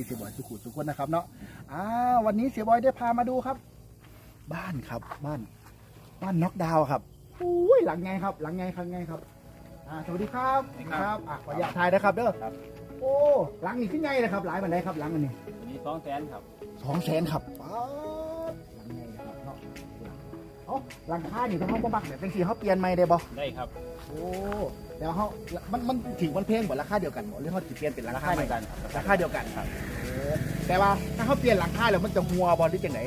ซีเสียบอยสุขุมทุกคนนะครับเนาะอ่าวันนี้เสียบอยได้พามาดูครับ บ้านครับบ้าน บ้านน็อกดาวน์ครับอุ้ยหลังไงครับ หลังไงครับไงครับอ่าสวัสดีครับสวัสดีครับ อะขออนุญาตถ่ายนะครับเด้อครับ โอ้หลังนี้ขึ้นไงนะครับ หลายมันไดครับหลังอันนี้มีสองแสนครับสองแสนครับป๊าดหลังไงนะครับเนาะเอ้าหลังคานี่ถ้าเขาบ่มักแบบเป็นสีเขาเปลี่ยนใหม่ได้บ่ ได้ครับ โอ้ แล้วเขามันมันถึงมันเพลงบ่ราคาเดียวกันบ่หรือเขาสิเปลี่ยนเป็นราราคาคาใหม่เดียวกันครับราคาเดียวกันครับแต่ว่าถ้าเขาเปลี่ยนหลังคาแล้วมันจะหัวบอลหรือจังไหน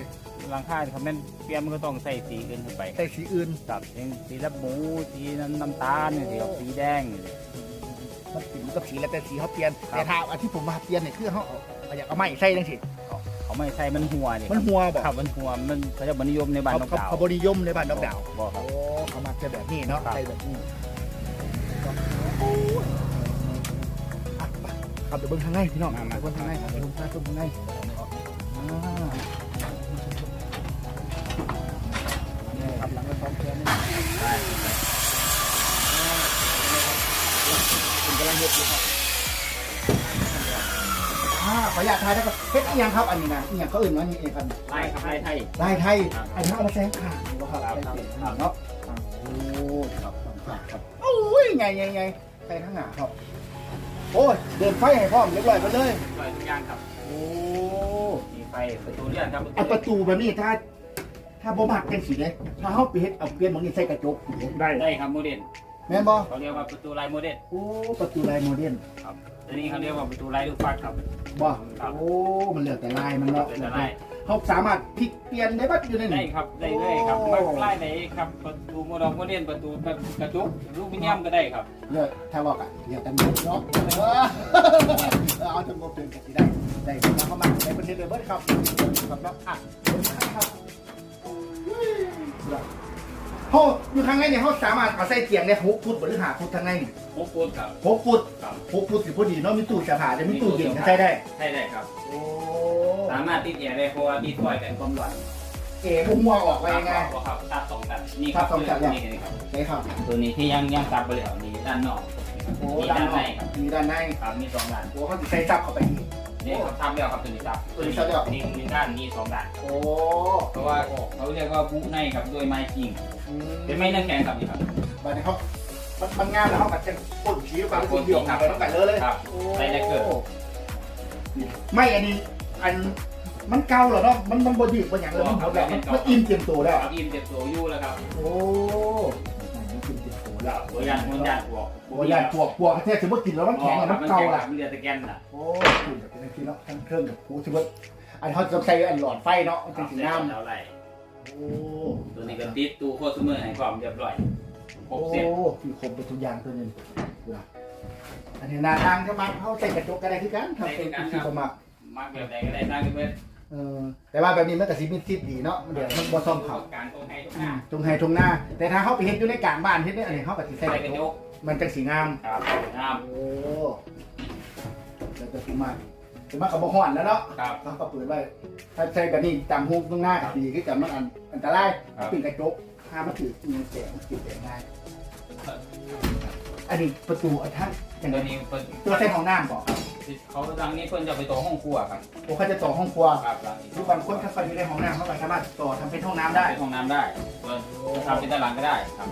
ราคาครับแม่นเปลี่ยนมันก็ต้องใส่สีอื่นเข้าไปใส่สีอื่นครับอย่างสีละหมูสีน้ำน้ำตาลเนี่ยสีสีแดงนี่มันสีมันกับสีแล้วแต่สีเขาเปลี่ยนครับแต่ถ้าอันที่ผมมาเปลี่ยนเนี่ยคือเขาเอาเอาอยากเอาไม้ใส่จังสิเขาไม่ใส่มันหัวนี่มันหัวบ่ครับมันหัวมันเขาจะบนิยมในบ้านเขานอกเขาดาวเขาบริยมในบ้านนอกดาวบอกครัโอ้บเขามาจะแบบนี้เนาะครับใส่แบบนี้อะไป ครับเดี๋ยวเบิ้งทางในพี่น้องมามาเดี๋ยวเบิ้งทางในครับเดี๋ยวเบิ้งทางในอ่านี่ครับหลังกระสองแขนนี่ผมกำลังเฮ็ดอยู่ครับอ่าขออยากทายนะครับเฮ็ดอีหยังครับอันนี้นะอีหยังเขาอื่นว่านี่เองครับไล่ครับไล่ไทยลายไทยครับไอ้ท่าเอามาแซงข่างนี่ว่าครับครับไอ้เสียงครับเนาะโอ้ครับครับ ครับโอ้ยไงไงไงใครทั้งหนาครับ โอ้ย เดินไฟให้พร้อมเรียบร้อยไปเลยปล่อยทุกอย่างครับ โอ้มีไฟประตูเลื่อนครับไอประตูแบบนี้ถ้า ถ้าบ่มักเป็นสีเลยถ้าเขาเปลี่ยนเอาเปลี่ยนหมองนี้ใส่กระจกได้ได้ครับโมเดลแม่นบ่เขาเรียกว่าประตูลายโมเดลโอ้ประตูลายโมเดิร์นครับตัวนี้เขาเรียกว่าประตูลายลูกฟักครับบ่ครับโอ้มันเหลือแต่ลายมันเนาะเป็นอะไร เขาสามารถพลิกเปลี่ยนได้บัดอยู่ในได้นี้ ครับได้เลยครับมาไล่ไหนครับประตูโมดลโมเดลประตูกระจกลูกมิเนียมก็ได้ครับเลือกถ้าบอกอะเลือกแต่หมดเนาะเออเอาจำนวนเป็นกันสิได้ได้แล้วเข้ามาในประเทศเลยเบิร์ดครับครับเนาะอะเดี๋ยวนะครับเขาอยู่ทางในเนี่ยเขาสามารถเอาใส่เตียงได้หกฟุตหรือหาฟุตทางในนี่หกฟุตครับหกฟุตครับหกฟุตสิพอดีเนาะมีตู้เสื้อผ้าจะมีตู้เย็นก็ใช้ได้ ใช่ได้ครับ โอ้ สามารถติดแอร์ได้เพราะว่าติดไฟกันความร้อนเอ๋บุ้มมัวออกไปยังไง ครับตัดสองกันนี่คตัรัดสองกันนี่ครับใช่ครับตัวนี้ที่ยังยังซับไปแล้วนี่ด้านนอกโอ้นี่ด้านด้านในในครับมีด้านในครับมีสองด้านโอ้เขาจะใส่ซับเข้าไปอีก นี่เขาทำแล้วครับตัวนี้ซับตัวนี้ซับแล้ว นี่นี่ด้านนี้สองด้าน โอ้เพราะว่าเขาเรียกว่าบุในครับด้วยไม้จริงอืมเป็นไม้น้ำแข็งครับนี่ครับบัดนี้เขามันมันงามแล้วเขากัดจะพ่นสีไปพ่นเดียวกันไปต้องกันเลยเลย ครับใส่ได้เกิดไม่อันนี้ อันมันเก่าเหรอเนาะมันมันบดีบนอย่างเลยมันหมดแล้วมันมันอิ่มเต็มตัวแล้วครับอิ่มเจ็บตัวอยู่แล้วครับโอ้มันอิ่มเต็มตัวแล้วหัวยันหัวยันหัวโอ้ยานปวกปวกแท้ถือว่ากินแล้วมันแข็งอะมันเก่าล่ะมันเดือดตะแกนน่ะโอ้คุณแบบเป็นที่เนาะทั้งเครื่องกับผูถือว่าอันเขาจะใช้อันหลอดไฟเนาะมันเป็นสีน้ำเท่าไหร่โอ้ตัวนี้ก็ติดตู้โคสเมอร์ให้ความเรียบร้อยครบโอ้เสร็จมีครบไปทุกอย่างตัวนึงอันนี้หนาทางจะมาเขาใส่กระจกก็ได้ที่กันทำเป็นที่ประมาณ มักแบบไหนก็ได้สร้างขึ้นเพื่อเออแต่ว่าแบบนี้มันก็สิมีทิศดีเนาะเดี๋ยวมันบ่ซ่อมเขาการตรงให้ทุกอืหน้ามตรงไห้ตรงหน้า แต่ถ้าเขาไปเฮ็ดอยู่ในกลางบ้านเฮ็ดเนี่ยอันนี้เขาก็สิใส่ใส่กกระระจจกกมันจังสีงามครับน้โอ้แล้วจะสิมาสิมากับบ่ฮ้อนแล้วเนาะำครับเขาก็เปิดไว้ถ้าใช้แบบนี้ตามฮูกตรงหน้าก็ดีคือกันมันอันอันตรายครับเป็นกระจกถ้ามันถือมีแสงติดแสงได้อันนี้ประตูอันท่านอย่างตัวนี้นี้เป็นตัวใช้ของน้ำบ่ครับ เขาดังนี้เพิ่นจะไปต่อห้องครัวครับโอ้เขาจะต่อห้องครัวครับหลังนี้หรือบางคนถ้าเขาอยู่ในห้องน้ำเขาก็สามารถต่อทำเป็นห้องน้ำได้เป็นห้องน้ำได้เพิ่นทำเป็นตารางก็ได้ครับ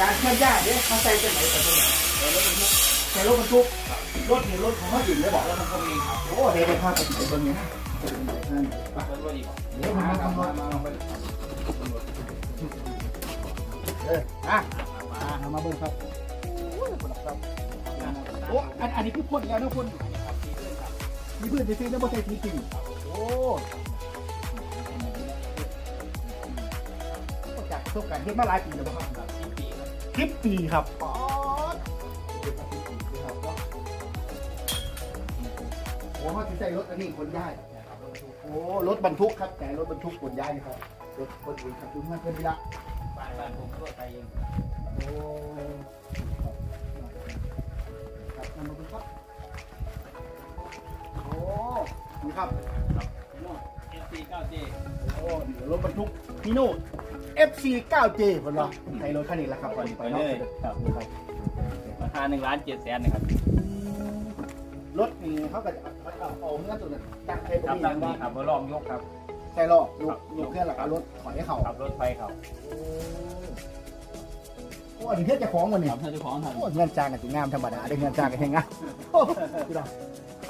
การเคลื่อนย้ายเนี่ยเขาใส่จากไหนไปตรงไหนแล้วรถบรรทุกใส่รถบรรทุกรถนี่รถของเขาอื่นเลยบอกรถบรรทุกเองครับโอ้เดี๋ยวไปพาไปไหนเบิ่งเนี่ยนะไปดูไหนนั่นไปรถบรรทุกเดี๋ยวมันมาทำรถมาเอาไปเอออะมาเอามาเบิ่งครับ โอ้อันอันนี้คือพ่นแล้วนะพ่นมีพื้นที่ซื้อแล้วบ่ใส่ทีจริงโอ้จากประสบการณ์เฮ็ดมาหลายปีแล้วบ่ครับสิบปีครับป๊อดโอ้เขาจะใช้รถอันนี้คนย้ายโอ้รถบรรทุกครับแต่รถบรรทุกคนย้ายนี่ครับรถคนอื่นครับดูมันเพิ่นไปละบ้านบ้านผมก็ไปเองโอ้ นำมาดูครับโอ้นี่ครับโน่น FC9J โอ้นี่รถบรรทุกฮีโน่ FC 9J คนละใช้รถคันนี้แหละครับก่อนไปเนาะไปเลยครับนี่ครับราคา1ล้าน7แสนนะครับโรถนี่เขาก็จะเอาเอาเอาเงื่อนตัวนั้นจังใส่ครับมีด้านนี้ครับบ่ลองยกครับใส่รอบลูกลูกเครื่องหลักรถถอยให้เขา ขับรถไฟเขาโอ้อันนี้เทศจะของวันนี้ครับถ้าเจ้าของทำโอ้เงินจ้างกันถึงงามธรรมดาได้เงินจ้างกันเองนะโอ้พี่น้อง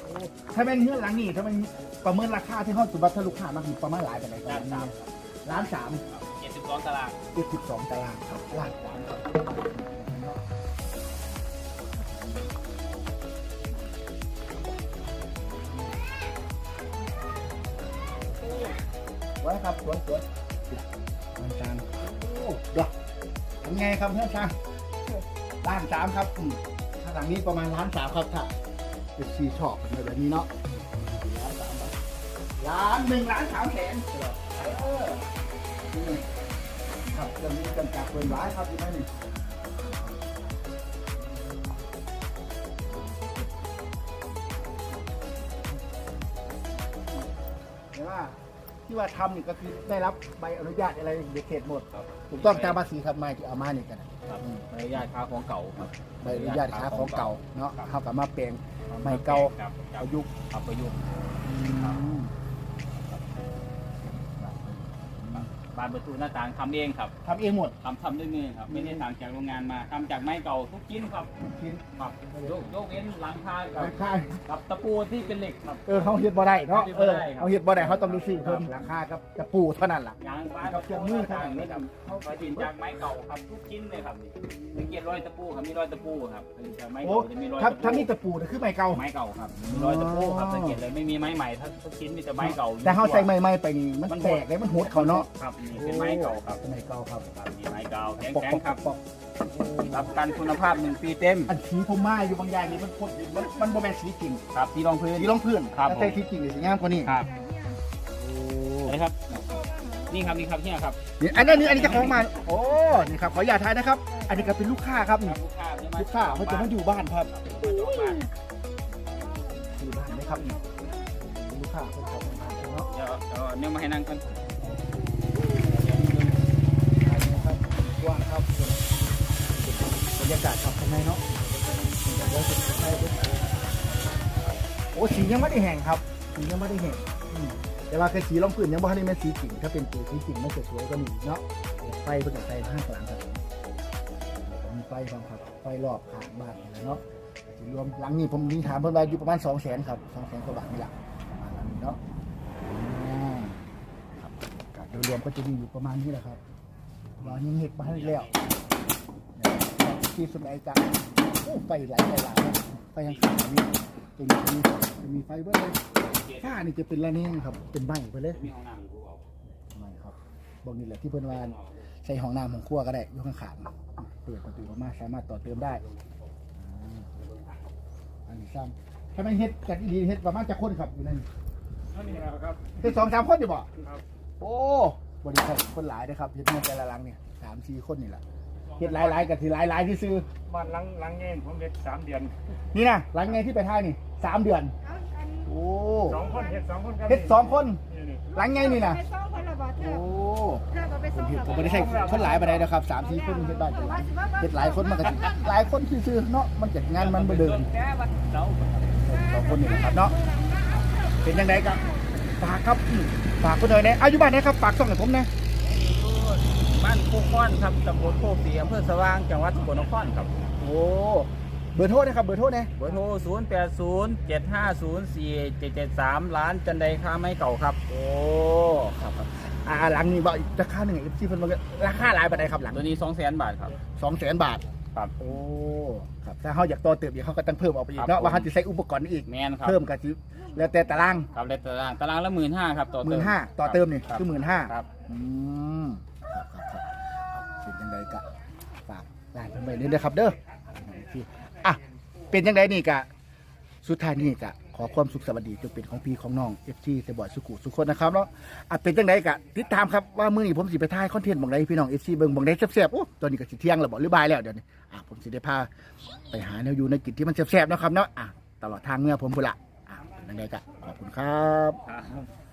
โอ้ถ้าเป็นเงื่อนหลังนี่ถ้าเป็นประเมินราคาที่ห้องสุบัติถ้าลูกค้ามาคือประมาณหลายกันไหนคด้ารับนสามล้านสามเจ็ดสิบสองตารางเจ็ดสิบสองตารางครับล้านสามครับไว้ครับสวนส เป็นไงครับเพื่อนช่างล้านสามครับอืมถ้าหลังนี้ประมาณล้านสามครับถ้าเป็นชีชอบแบบนี้เนาะล้านสามล้านหนึ่งล้านสามแสนเออนี่ครับจะมีกันจากเปินร้ายครับอยู่ไหนนี่ ที่ว่าทำนี่ก็คือได้รับใบอนุญาตอะไรเด็กเขตหมด ครับถูกต้องตามภาษีครับไม่ที่เอามานี่กันครับใบอนุญาตค้าของเก่าครับใบอนุญาตค้าของเก่าเนาะเขากับมาแปลงไม่เก่าครับประยุกต์ครับประยุกต์ บานประตูหน้าต่างทำเองครับทำเองหมด ทำทำด้วยมือครับไม่ได้สั่งจากโรงงานมาทำจากไม้เก่าทุกชิ้นครับชิ้นครับยกยกเว้นหลังคากับราคากับตะปูที่เป็นเหล็กครับ เออเขาเฮ็ดบ่ได้เนาะเฮ็ดเอบ่อได้ครับเขาเฮ็ดบ่ได้เขาต้องมีสิ่งเพิ่มราคากับจะปูเท่านั้นล่ะ ยางบ้านกับเครื่องมือต่างครับนี่ครับเขาผลิตจากไม้เก่าครับทุกชิ้นเลยครับนี่มีเกียรรอยตะปูครับมีรอยตะปูครับผลิตจากไม้โอ้ เก่าจะมีรอยถ้าตะปูถ้ามีตะปูเนี่ยคือไม้เก่า ไม้เก่าครับมีรอยตะปูครับสังเกตเลยไม่มีไม้ใหม่ถ้าทุกชิ้นมีแต่ไม้เก่าแต่เขาใส่ไม้ไม้ไปนี่มันแตกเลยมันหดเขาเนาะ ครับนี่เป็นไม้เก่าครับเป็นไม้เก่าครับ ครับมีไม้เก่าแข็งปอกแข็ปงอกครับ ปอกรับประกันคุณภาพหนึ่งปีเต็ม อันสีผมมาอยู่บางอย่างนี่มันพดมันมันบ่แม่นสีจริงครับที่รองพื้นสีรองพื้นครับแต่ใส่สีจริงนี่สิงามกว่านี้ครับโอ้นะครับ นี่ครับนี่ครับเนี่ยครับนี่อันนี้อันนี้เจะของมาโอ้นี่ครับขออย่าตทายนะครับ อันนี้ก็เป็นลูกค้าครับนี่ลูกค้าใช่ไหมลูกค้าเขาจะมาอยู่บ้านครับมาจองบ้านอยู่บ้านไหมครับนี่ลูกค้าเขาจะมาบ้านเนาะเดี๋ยวเดี๋ยวเนี่ยมาให้นั่งกัน ครับบรรยากาศครับข้างในเนาะโอ้สียังไม่ได้แห้งครับสียังไม่ได้แห้งอืมแต่ว่าคือสีรองพื้นยังไม่ได้แม่สีจริงถ้าเป็นสีจริงมันจะสวยกว่านี้เนาะไฟเพิ่งจะใส่ห้างกลางครับมีไฟความครับไฟรอบขางบ้านนะเนาะรวมหลังนี้ผมมีถามเพิ่นว่าอยู่ประมาณ2 0 0 0 0 0ครับ2 0 0 0 0กว่าบาทนี่แหละประมาณนี้เนาะครับโดยรวมก็จะมีอยู่ประมาณนี้แหละครับ รอยังเห็ดมาให้แล้วที่สุดไอ้จังโอ้ไฟไหลไหลไหลนะไฟยังขาวนี่ตรงนี้จะมีจะมีไฟเบิ้ลเลยฝ้านี่จะเป็นระเนงครับ เป็นใบไปเลยมีห้องน้ำอยู่เอาไม่ครับบอกนี่แหละที่เพิ่นวานใส่ห้องน้ำของครัวก็ได้อยกข้างๆเปิดประตูออกมาสามารถต่อเติมได้อ่าอันนี้ซ้ำถ้าไม่เฮ็ดจากอีดีเฮ็ดประมาณจะคนครับอยู่นั่นเท่านี้นะครับเฮ็ดสองสามคนอยู่บ่ครับโอ้ บริษัทคนหลายนะครับเฮ็ดเงินแต่ละหลังเนี่ยสามสี่คนนี่แหละเฮ็ดหลายๆกับที่หลายๆที่ซื้อบ้านหลังหลังเงี้ยผมเด็กสามเดือนนี่นะหลังไงที่ไปท่ายนี่สามเดือนโอ้ สองคนเฮ็ดสองคนครับเฮ็ดสองคน นี่นี่หลังไงนี่นะไปส่งคนละบ่เธโอ้อเธอก็ไปผส่มงเห็นละผมบ่ไม่ได้ใช่คนหลายไปไหนนะครับสามสี่คนเฮ็ดบ้านเป็นหลังเฮ็ดหลายคนมันก็สิหลายคนที่ซื้อเนาะมันจัดงานมันบ่เดิมแค่วันเสาร์สองคนนี่นะครับเนาะ เป็นยังไงครับฝากครับอืม ฝากคนหน่อยนะอายุบ้านไหนครับฝากส่องให้ผมนะบ้านโคกค้อนครับตำบลโคกศรีอำเภอสว่างจังหวัดสกลนครครับ โอ้เบอร์โทรนะครับเบอร์โทรนะเบอร์โทร 0 8 0 7 5 0 4 7 7 3 ร้านจันไดค้าไม้เก่าครับ โอ้ครับครับอ่าหลังนี้บ่อีกราคาหนึ่งเอฟซีเพิ่นว่าราคาหลายปานใดครับหลังตัวนี้ 2 0 0 0 0 0 บาทครับสองแสนบาท ครับ โอ้ครับถ้าเขาอยากต่อเติมอีกเขาก็ต้องเพิ่มเอาไปอีกครับเนาะผม ว่าเขาจะใช้อุปกรณ์นี้อีก แมนครับเพิ่มกันสิแล้วแต่ตารางครับเลตตารางตารางละหมื่นห้าครับต่อหเติมื่มนห้าต่อเติมนี่รับคือหมื่นห้าครับ อืมครับครับครับเอาเป็นยังไงกะฝากร้านเพิ่นไปเลยนะครับเด้อที่อะเป็นยังไงนี่กะสุดท้ายนี่กะ ขอความสุขสวัสดีจงเป็นของพี่ของน้องเอฟซีเซบอยสุขุสุขคนนะครับเนาะอะเป็นจังไดกะติดตามครับว่ามื้อนี้ผมสิไปถ่ายคอนเทนต์บางไดพี่น้องเอฟซีเบิ่งบางไดแซ่บๆโอ้ตอนนี้ก็สิเที่ยงแล้วบ่หรือบ่ายแล้วเดี๋ยวนี้อะผมสิได้พาไปหาแนวอยู่ในกิจที่มันแซ่บๆนะครับเนาะอะตลอดทางเมื่อผมพุ่นละอะเป็นจังไดกะขอบคุณครับ